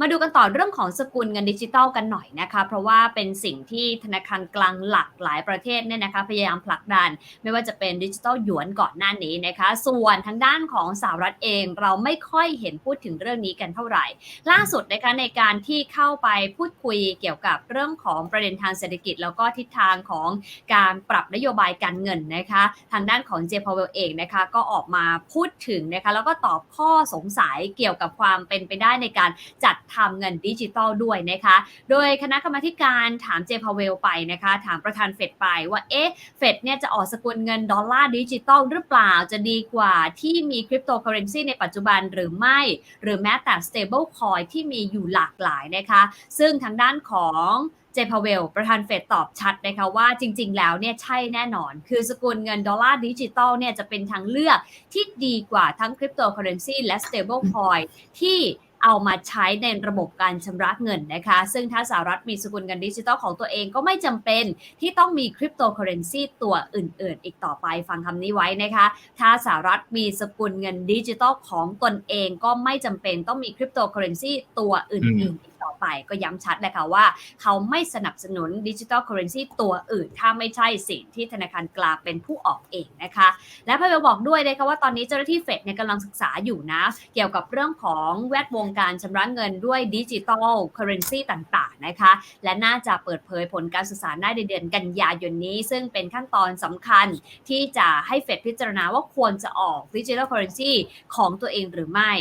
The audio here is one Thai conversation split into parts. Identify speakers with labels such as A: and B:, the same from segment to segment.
A: มาดูกันต่อเรื่องของสกุลเงินดิจิทัลกันหน่อยนะคะ เพราะว่าเป็นสิ่งที่ธนาคารกลางหลากหลายประเทศเนี่ยนะคะพยายามผลักดัน ไม่ว่าจะเป็นดิจิทัลหยวนก่อนหน้านี้นะคะ ส่วนทางด้านของสหรัฐเองเราไม่ค่อยเห็นพูดถึงเรื่องนี้กันเท่าไหร่ ล่าสุดนะคะในการที่เข้าไปพูดคุยเกี่ยวกับเรื่องของประเด็นทางเศรษฐกิจ แล้วก็ทิศทางของการปรับนโยบายการเงินนะคะ ทางด้านของเจพาวเวลเองนะคะก็ออกมาพูดถึงนะคะแล้วก็ตอบข้อสงสัยเกี่ยวกับความเป็นไปได้ในการจัดทำเงินดิจิทัลด้วยนะคะ โดยคณะกรรมการถามเจพาวเวลไปนะคะ ถามประธานเฟดไปว่าเอ๊ะเฟดเนี่ยจะออกสกุลเงินดอลลาร์ดิจิทัลหรือเปล่าจะดีกว่าที่มีคริปโตเคอเรนซีในปัจจุบันหรือไม่ หรือแม้แต่ stable coin ที่มีอยู่หลากหลายนะคะ ซึ่งทางด้านของเจพาเวล ประธานเฟดตอบชัดนะคะว่าจริง ๆ แล้วเนี่ยใช่แน่นอน คือสกุลเงินดอลลาร์ดิจิตอลเนี่ยจะเป็นทางเลือกที่ดีกว่าทั้งคริปโตเคอเรนซีและ stable coin ที่ เอามาใช้ในระบบการชำระเงินนะคะ ซึ่งถ้าสหรัฐมีสกุลเงินดิจิตอลของตัวเองก็ไม่จำเป็นที่ต้องมีคริปโตเคอเรนซีตัวอื่น ๆ อีกต่อไปฟังคำนี้ไว้นะคะ ถ้าสหรัฐมีสกุลเงินดิจิตอลของตนเองก็ไม่จำเป็นต้องมีคริปโตเคอเรนซีตัวอื่นๆอีกต่อ ไปก็ย้ำชัดเลยค่ะว่า เขาไม่สนับสนุนดิจิตอลเคอเรนซีตัวอื่น ถ้าไม่ใช่สิ่งที่ธนาคารกลางเป็นผู้ออกเองนะคะ และพาเวลบอกด้วยนะคะว่าตอนนี้เจ้าหน้าที่เฟดเนี่ยกำลังศึกษาอยู่นะ เกี่ยวกับเรื่องของแวดวงการชำระเงินด้วยดิจิตอลเคอเรนซีต่างๆนะคะ และน่าจะเปิดเผยผลการศึกษาได้ในเดือนกันยายนนี้ ซึ่งเป็นขั้นตอนสำคัญที่จะให้เฟดพิจารณาว่าควรจะออกดิจิทัลเคอเรนซีของตัวเองหรือไม่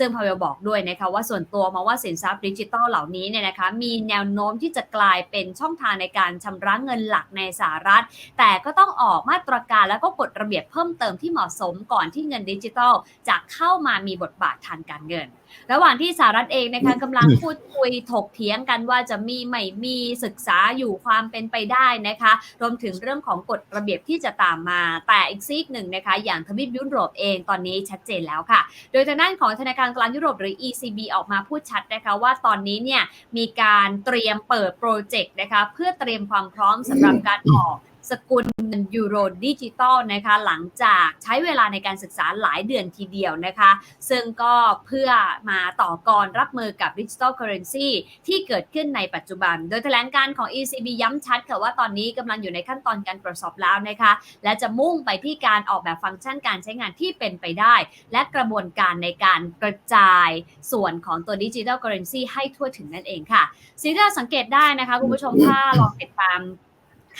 A: ซึ่งพาเวลบอกด้วยนะคะว่าส่วนตัวมองว่าสินทรัพย์ดิจิทัลเหล่านี้เนี่ยนะคะมีแนวโน้มที่จะกลายเป็นช่องทางในการชำระเงินหลักในสหรัฐ แต่ก็ต้องออกมาตรการแล้วก็กฎระเบียบเพิ่มเติมที่เหมาะสมก่อนที่เงินดิจิทัลจะเข้ามามีบทบาททางการเงิน ระหว่างที่สหรัฐเองนะคะกำลังพูดคุยถกเถียงกันว่าจะมีไม่มีศึกษาอยู่ความเป็นไปได้นะคะ รวมถึงเรื่องของกฎระเบียบที่จะตามมา แต่อีกซีกหนึ่งนะคะ อย่างทวีปยุโรปเองตอนนี้ชัดเจนแล้วค่ะ โดยทางด้านของธนาคารกลางยุโรปหรือ ECB ออกมาพูดชัดนะคะว่าตอนนี้เนี่ยมีการเตรียมเปิดโปรเจกต์นะคะเพื่อเตรียมความพร้อมสำหรับการออก สกุลเงินยูโรดิจิตอลนะคะหลังจากใช้เวลาในการศึกษาหลายเดือนทีเดียวนะคะ ซึ่งก็เพื่อมาต่อกรรับมือกับดิจิทัลเคอเรนซีที่เกิดขึ้นในปัจจุบัน โดยแถลงการของ ECB ย้ำชัดค่ะว่าตอนนี้กำลังอยู่ในขั้นตอนการตรวจสอบแล้วนะคะ และจะมุ่งไปที่การออกแบบฟังก์ชันการใช้งานที่เป็นไปได้ และกระบวนการในการกระจายส่วนของตัวดิจิทัลเคอเรนซีให้ทั่วถึงนั่นเองค่ะ สิ่งที่เราสังเกตได้นะคะคุณผู้ชมถ้าลองติดตาม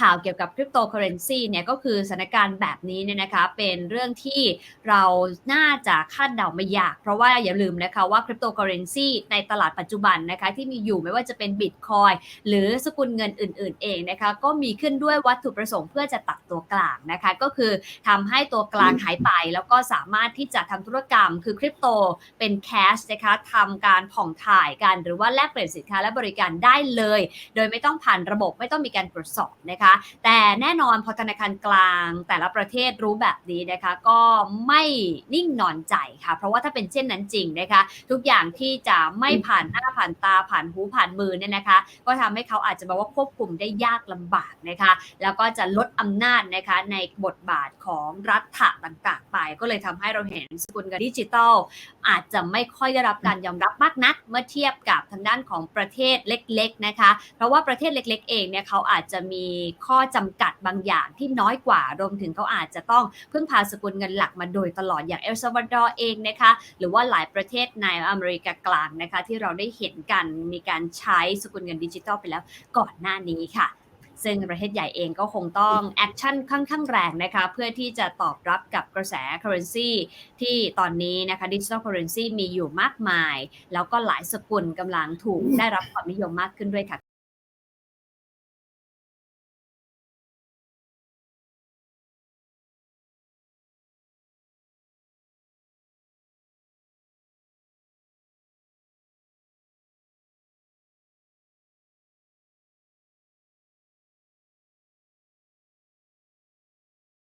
A: ข่าวเกี่ยวกับคริปโตเคอเรนซีเนี่ยก็คือสถานการณ์แบบนี้เนี่ยนะคะเป็นเรื่องที่เราน่าจะคาดเดาไม่ยาก เพราะว่าอย่าลืมนะคะว่าคริปโตเคอเรนซีในตลาดปัจจุบันนะคะที่มีอยู่ไม่ว่าจะเป็นบิตคอยหรือสกุลเงินอื่น ๆ เองนะคะก็มีขึ้นด้วยวัตถุประสงค์เพื่อจะตัดตัวกลางนะคะก็คือทำให้ตัวกลางหายไป แล้วก็สามารถที่จะทำธุรกรรมคือคริปโตเป็นแคชนะคะทำการผ่องถ่ายกันหรือว่าแลกเปลี่ยนสินค้าและบริการได้เลย โดยไม่ต้องผ่านระบบไม่ต้องมีการตรวจสอบนะคะแต่แน่นอนพอธนาคารกลางแต่ละประเทศรู้แบบนี้นะคะ ก็ไม่นิ่งนอนใจค่ะ เพราะว่าถ้าเป็นเช่นนั้นจริงนะคะ ทุกอย่างที่จะไม่ผ่านหน้าผ่านตาผ่านหูผ่านมือเนี่ยนะคะ ก็ทำให้เขาอาจจะบอกว่าควบคุมได้ยากลำบากนะคะ แล้วก็จะลดอำนาจนะคะในบทบาทของรัฐะต่างๆ ไป ก็เลยทำให้เราเห็นสกุลเงินดิจิตอลอาจจะไม่ค่อยได้รับการยอมรับมากนัก เมื่อเทียบกับทางด้านของประเทศเล็ก ๆนะคะ เพราะว่าประเทศเล็ก ๆ เองเนี่ยเขาอาจจะมีข้อจำกัดบางอย่างที่น้อยกว่ารวมถึงเขาอาจจะต้องพึ่งพาสกุลเงินหลักมาโดยตลอดอย่างเอลซาวาดอร์เองนะคะหรือว่าหลายประเทศในอเมริกากลางนะคะที่เราได้เห็นกันมีการใช้สกุลเงินดิจิทัลไปแล้วก่อนหน้านี้ค่ะซึ่งประเทศใหญ่เองก็คงต้องแอคชั่นค่อนข้างแรงนะคะเพื่อที่จะตอบรับกับกระแส currency ที่ตอนนี้นะคะดิจิทัล currency มีอยู่มากมาย แล้วก็หลายสกุลกำลังถูกได้รับความนิยมมากขึ้นด้วยค่ะ